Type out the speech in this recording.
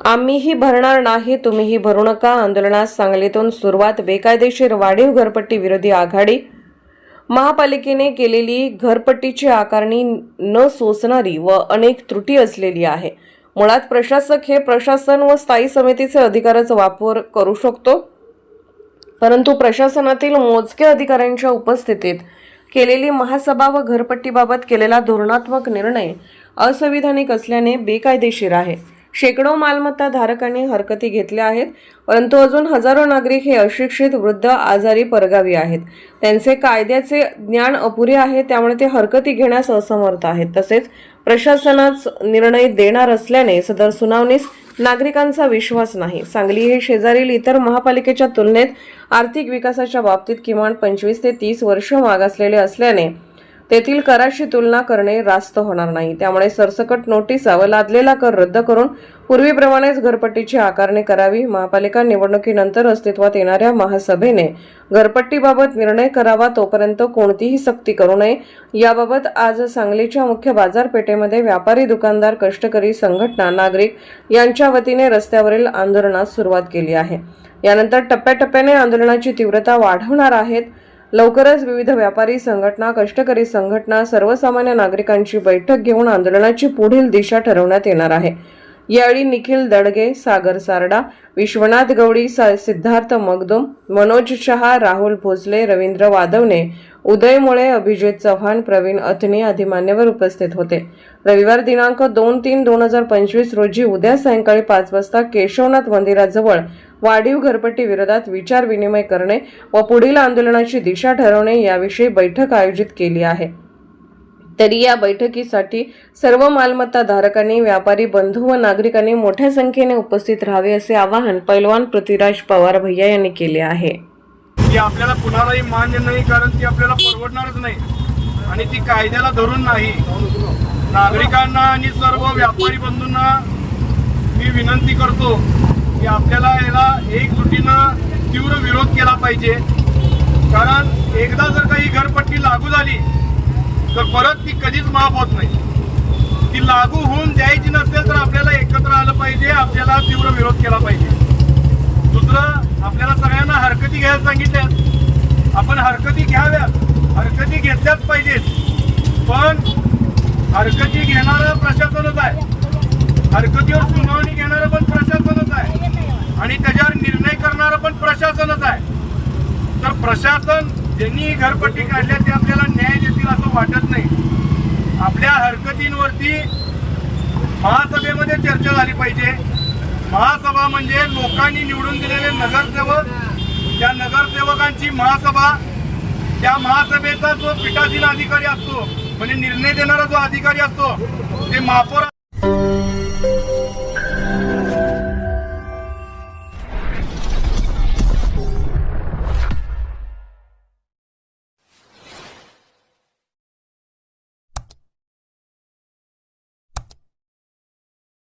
आम्हीही भरणार नाही तुम्हीही भरू नका. आंदोलनास सांगलीतून सुरुवात बेकायदेशीर वाढीव घरपट्टी विरोधी आघाडी. महापालिकेने केलेली घरपट्टीची आकारणी न सोसणारी व अनेक त्रुटी असलेली आहे. मुळात प्रशासक हे प्रशासन व स्थायी समितीचे अधिकारच वापर करू शकतो. परंतु प्रशासनातील मोजके अधिकाऱ्यांच्या उपस्थितीत केलेली महासभा व घरपट्टीबाबत केलेला धोरणात्मक निर्णय असंविधानिक असल्याने बेकायदेशीर आहे. शेकडो मालमत्ता धारकांनी हरकती घेतल्या आहेत परंतु अजून हजारो नागरिक हे अशिक्षित वृद्ध आजारी परगावी आहेत. त्यांचे कायद्याचे ज्ञान अपुरे आहे त्यामुळे ते हरकती घेण्यास असमर्थ आहेत. तसेच प्रशासनाच निर्णय देणार असल्याने सदर सुनावणीस नागरिकांचा विश्वास नाही. सांगली हे शेजारील इतर महापालिकेच्या तुलनेत आर्थिक विकासाच्या बाबतीत किमान पंचवीस ते तीस वर्ष मागासलेले असल्याने तेथील कराशी तुलना करणे रास्त होणार नाही. त्यामुळे सरसकट नोटिसा व लादलेला कर रद्द करून पूर्वीप्रमाणेच घरपट्टीची आकारणी करावी. महापालिका निवडणुकीनंतर अस्तित्वात येणाऱ्या महासभेने घरपट्टीबाबत निर्णय करावा तोपर्यंत कोणतीही सक्ती करू नये. याबाबत आज सांगलीच्या मुख्य बाजारपेठेमध्ये व्यापारी दुकानदार कष्टकरी संघटना नागरिक यांच्या वतीने रस्त्यावरील आंदोलनास सुरुवात केली आहे. यानंतर टप्प्याटप्प्याने आंदोलनाची तीव्रता वाढवणार आहेत. लवकरच विविध व्यापारी संघटना कष्टकरी संघटना सर्वसामान्य नागरिकांची बैठक घेऊन आंदोलनाची पुढील दिशा ठरवण्यात येणार आहे. यावेळी निखिल दडगे सागर सारडा विश्वनाथ गवडी सा- सिद्धार्थ मगदुम मनोज शहा राहुल भोसले रवींद्र वादवणे उदय मुळे अभिजित चव्हाण प्रवीण अथनी आदी मान्यवर उपस्थित होते. रविवार दिनांक दोन तीन दोन हजार पंचवीस रोजी उद्या सायंकाळी पाच वाजता केशवनाथ मंदिराजवळ वाढीव घरपट्टी विरोधात विचार विनिमय करणे व पुढील आंदोलनाची दिशा ठरवणे याविषयी बैठक आयोजित केली आहे. तरी या बैठकीसाठी सर्व मालमत्ता धारकांनी व्यापारी बंधू व नागरिकांनी मोठ्या संख्येने उपस्थित राहावे असे आवाहन पैलवान पृथ्वीराज पवार भैया यांनी केले आहे. ती आपल्याला कुणालाही मान्य नाही कारण ती आपल्याला परवडणारच नाही. आणि ती कायद्याला धरून नाही. नागरिकांना आणि सर्व व्यापारी बंधूंना मी विनंती करतो की आपल्याला याला एकजुटीनं तीव्र विरोध केला पाहिजे. कारण एकदा जर का ही घरपट्टी लागू झाली तर परत ती कधीच माफ होत नाही. ती लागू होऊन द्यायची नसेल तर आपल्याला एकत्र आलं पाहिजे आपल्याला तीव्र विरोध केला पाहिजे. दुसरं आपल्याला सगळ्यांना हरकती घ्यायला सांगितल्यात. आपण हरकती घ्याव्यात हरकती घेतल्याच पाहिजेत. पण हरकती घेणारं प्रशासनच आहे. हरकतीवर सुनावणी घेणारं पण प्रशासनच आहे. आणि त्याच्यावर निर्णय करणारं पण प्रशासनच आहे. तर प्रशासन ज्यांनी ही घरपट्टी काढल्या ते आपल्याला न्याय देतील असं वाटत नाही. आपल्या हरकतींवरती महासभेमध्ये चर्चा झाली पाहिजे. महासभा म्हणजे लोकांनी निवडून दिलेले नगरसेवक. त्या नगरसेवकांची महासभा त्या महासभेचा जो पीठासीन अधिकारी असतो म्हणजे निर्णय देणारा जो अधिकारी असतो ते महापौर